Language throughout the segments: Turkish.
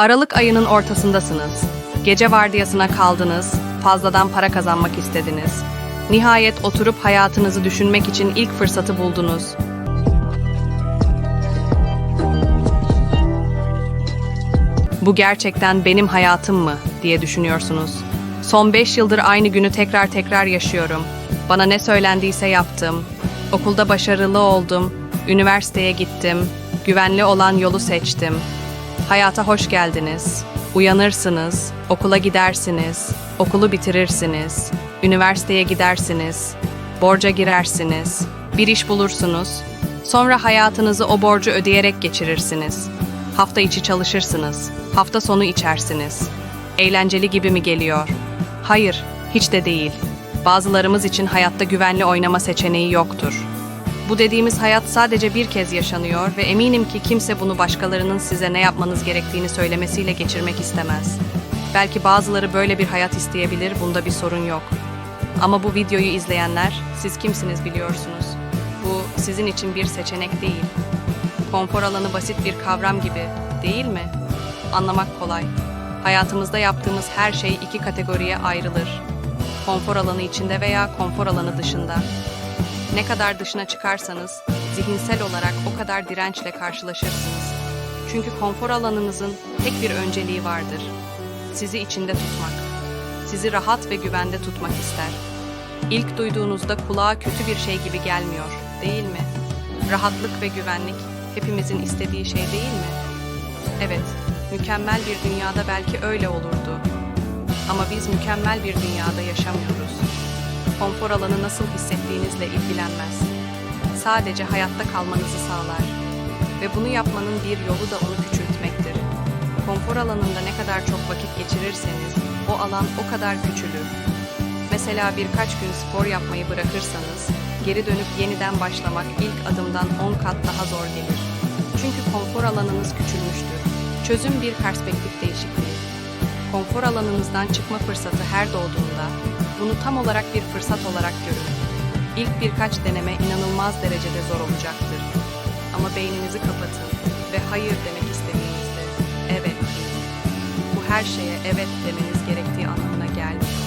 Aralık ayının ortasındasınız. Gece vardiyasına kaldınız, fazladan para kazanmak istediniz. Nihayet oturup hayatınızı düşünmek için ilk fırsatı buldunuz. Bu gerçekten benim hayatım mı diye düşünüyorsunuz. Son 5 yıldır aynı günü tekrar tekrar yaşıyorum. Bana ne söylendiyse yaptım. Okulda başarılı oldum. Üniversiteye gittim. Güvenli olan yolu seçtim. Hayata hoş geldiniz. Uyanırsınız, okula gidersiniz, okulu bitirirsiniz, üniversiteye gidersiniz, borca girersiniz, bir iş bulursunuz. Sonra hayatınızı o borcu ödeyerek geçirirsiniz. Hafta içi çalışırsınız, hafta sonu içersiniz. Eğlenceli gibi mi geliyor? Hayır, hiç de değil. Bazılarımız için hayatta güvenli oynama seçeneği yoktur. Bu dediğimiz hayat sadece bir kez yaşanıyor ve eminim ki kimse bunu başkalarının size ne yapmanız gerektiğini söylemesiyle geçirmek istemez. Belki bazıları böyle bir hayat isteyebilir, bunda bir sorun yok. Ama bu videoyu izleyenler, siz kimsiniz biliyorsunuz. Bu sizin için bir seçenek değil. Konfor alanı basit bir kavram gibi, değil mi? Anlamak kolay. Hayatımızda yaptığımız her şey iki kategoriye ayrılır. Konfor alanı içinde veya konfor alanı dışında. Ne kadar dışına çıkarsanız zihinsel olarak o kadar dirençle karşılaşırsınız. Çünkü konfor alanınızın tek bir önceliği vardır. Sizi içinde tutmak. Sizi rahat ve güvende tutmak ister. İlk duyduğunuzda kulağa kötü bir şey gibi gelmiyor, değil mi? Rahatlık ve güvenlik hepimizin istediği şey değil mi? Evet, mükemmel bir dünyada belki öyle olurdu. Ama biz mükemmel bir dünyada yaşamıyoruz konfor alanı nasıl hissettiğinizle ilgilenmez. Sadece hayatta kalmanızı sağlar. Ve bunu yapmanın bir yolu da onu küçültmektir. Konfor alanında ne kadar çok vakit geçirirseniz o alan o kadar küçülür. Mesela birkaç gün spor yapmayı bırakırsanız geri dönüp yeniden başlamak ilk adımdan 10 kat daha zor gelir. Çünkü konfor alanınız küçülmüştür. Çözüm bir perspektif değişikliği. Konfor alanınızdan çıkma fırsatı her doğduğunda bunu tam olarak bir fırsat olarak görün. İlk birkaç deneme inanılmaz derecede zor olacaktır. Ama beyninizi kapatın ve hayır demek istediğinizde evet deyin. Bu her şeye evet demeniz gerektiği anlamına gelmiyor.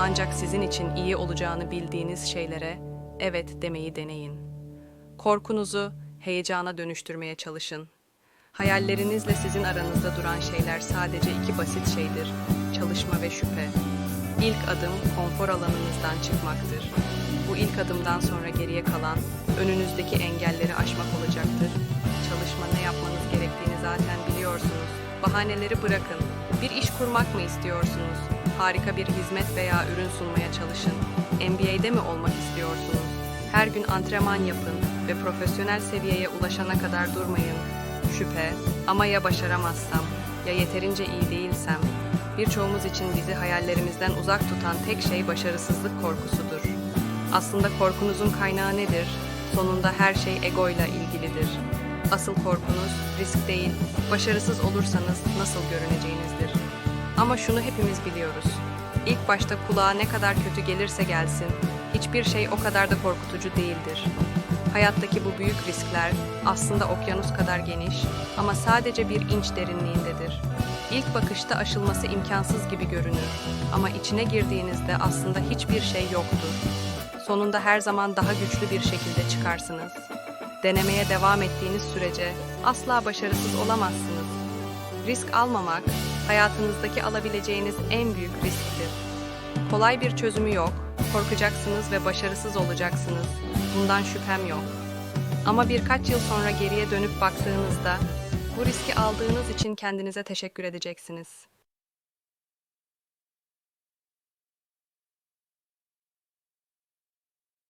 Ancak sizin için iyi olacağını bildiğiniz şeylere evet demeyi deneyin. Korkunuzu heyecana dönüştürmeye çalışın. Hayallerinizle sizin aranızda duran şeyler sadece iki basit şeydir. Çalışma ve şüphe. İlk adım konfor alanınızdan çıkmaktır. Bu ilk adımdan sonra geriye kalan önünüzdeki engelleri aşmak olacaktır. Çalışma ne yapmanız gerektiğini zaten biliyorsunuz. Bahaneleri bırakın. Bir iş kurmak mı istiyorsunuz? Harika bir hizmet veya ürün sunmaya çalışın. MBA'de mi olmak istiyorsunuz? Her gün antrenman yapın ve profesyonel seviyeye ulaşana kadar durmayın. Şüphe, ama ya başaramazsam, ya yeterince iyi değilsem, Birçoğumuz için bizi hayallerimizden uzak tutan tek şey başarısızlık korkusudur. Aslında korkunuzun kaynağı nedir? Sonunda her şey egoyla ilgilidir. Asıl korkunuz risk değil, başarısız olursanız nasıl görüneceğinizdir. Ama şunu hepimiz biliyoruz. İlk başta kulağa ne kadar kötü gelirse gelsin, hiçbir şey o kadar da korkutucu değildir. Hayattaki bu büyük riskler aslında okyanus kadar geniş ama sadece bir inç derinliğindedir. İlk bakışta aşılması imkansız gibi görünür ama içine girdiğinizde aslında hiçbir şey yoktur. Sonunda her zaman daha güçlü bir şekilde çıkarsınız. Denemeye devam ettiğiniz sürece asla başarısız olamazsınız. Risk almamak hayatınızdaki alabileceğiniz en büyük risktir. Kolay bir çözümü yok. Korkacaksınız ve başarısız olacaksınız. Bundan şüphem yok. Ama birkaç yıl sonra geriye dönüp baktığınızda bu riski aldığınız için kendinize teşekkür edeceksiniz.